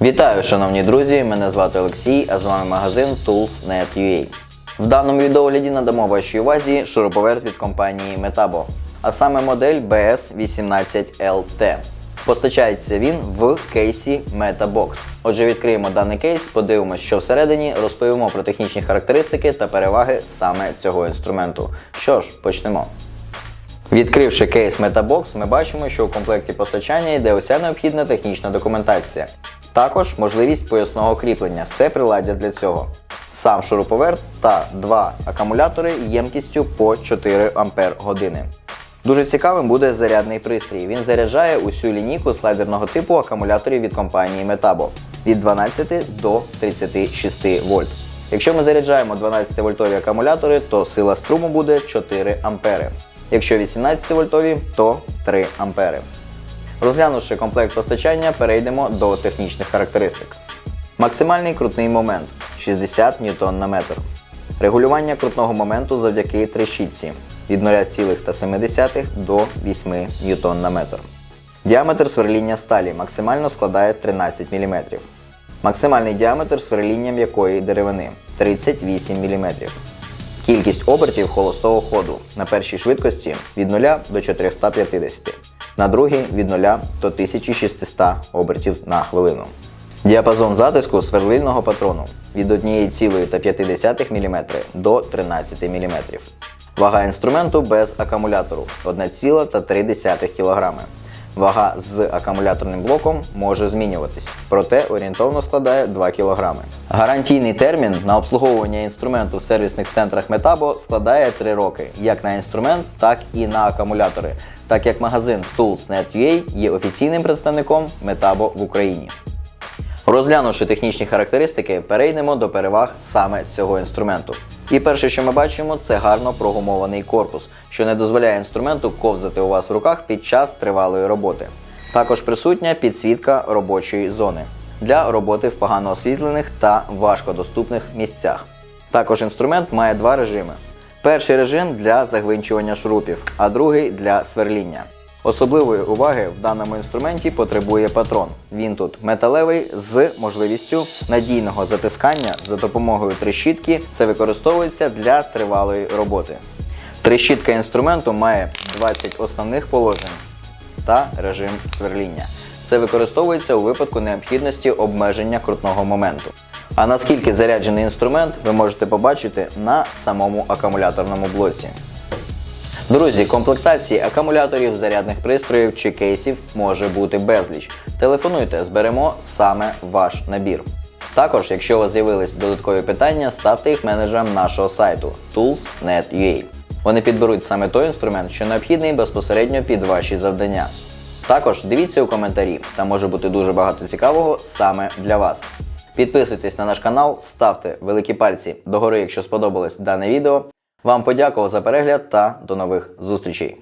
Вітаю, шановні друзі! Мене звати Олексій, а з вами магазин Tools.net.ua. В даному відеогляді надамо вашій увазі шуруповерт від компанії Metabo, а саме модель BS18LT. Постачається він в кейсі MetaBox. Отже, відкриємо даний кейс, подивимося, що всередині, розповімо про технічні характеристики та переваги саме цього інструменту. Що ж, почнемо. Відкривши кейс MetaBox, ми бачимо, що у комплекті постачання йде уся необхідна технічна документація. Також можливість поясного кріплення, все приладдя для цього. Сам шуруповерт та два акумулятори ємкістю по 4 Ампер години. Дуже цікавим буде зарядний пристрій. Він заряджає усю лінійку слайдерного типу акумуляторів від компанії Metabo від 12 до 36 вольт. Якщо ми заряджаємо 12 вольтові акумулятори, то сила струму буде 4 ампери. Якщо 18 вольтові, то 3 ампери. Розглянувши комплект постачання, перейдемо до технічних характеристик. Максимальний крутний момент 60 ньютон на метр. Регулювання крутного моменту завдяки трещітці від 0,7 до 8 ньютон на метр. Діаметр сверління сталі максимально складає 13 мм. Максимальний діаметр сверління м'якої деревини 38 мм. Кількість обертів холостого ходу на першій швидкості від 0 до 450, на другій від 0 до 1600 обертів на хвилину. Діапазон затиску сверлильного патрону від 1,5 мм до 13 мм. Вага інструменту без акумулятору 1,3 кг. Вага з акумуляторним блоком може змінюватись, проте орієнтовно складає 2 кг. Гарантійний термін на обслуговування інструменту в сервісних центрах Metabo складає 3 роки, як на інструмент, так і на акумулятори, так як магазин Tools.net.ua є офіційним представником Metabo в Україні. Розглянувши технічні характеристики, перейдемо до переваг саме цього інструменту. І перше, що ми бачимо, це гарно прогумований корпус, що не дозволяє інструменту ковзати у вас в руках під час тривалої роботи. Також присутня підсвітка робочої зони для роботи в погано освітлених та важкодоступних місцях. Також інструмент має два режими. Перший режим для загвинчування шурупів, а другий для сверління. Особливої уваги в даному інструменті потребує патрон. Він тут металевий з можливістю надійного затискання за допомогою трещітки. Це використовується для тривалої роботи. Трещітка інструменту має 20 основних положень та режим сверління. Це використовується у випадку необхідності обмеження крутного моменту. А наскільки заряджений інструмент, ви можете побачити на самому акумуляторному блоці. Друзі, комплектації акумуляторів, зарядних пристроїв чи кейсів може бути безліч. Телефонуйте, зберемо саме ваш набір. Також, якщо у вас з'явились додаткові питання, ставте їх менеджерам нашого сайту tools.net.ua. Вони підберуть саме той інструмент, що необхідний безпосередньо під ваші завдання. Також дивіться у коментарі, там може бути дуже багато цікавого саме для вас. Підписуйтесь на наш канал, ставте великі пальці догори, якщо сподобалось дане відео. Вам подякував за перегляд та до нових зустрічей.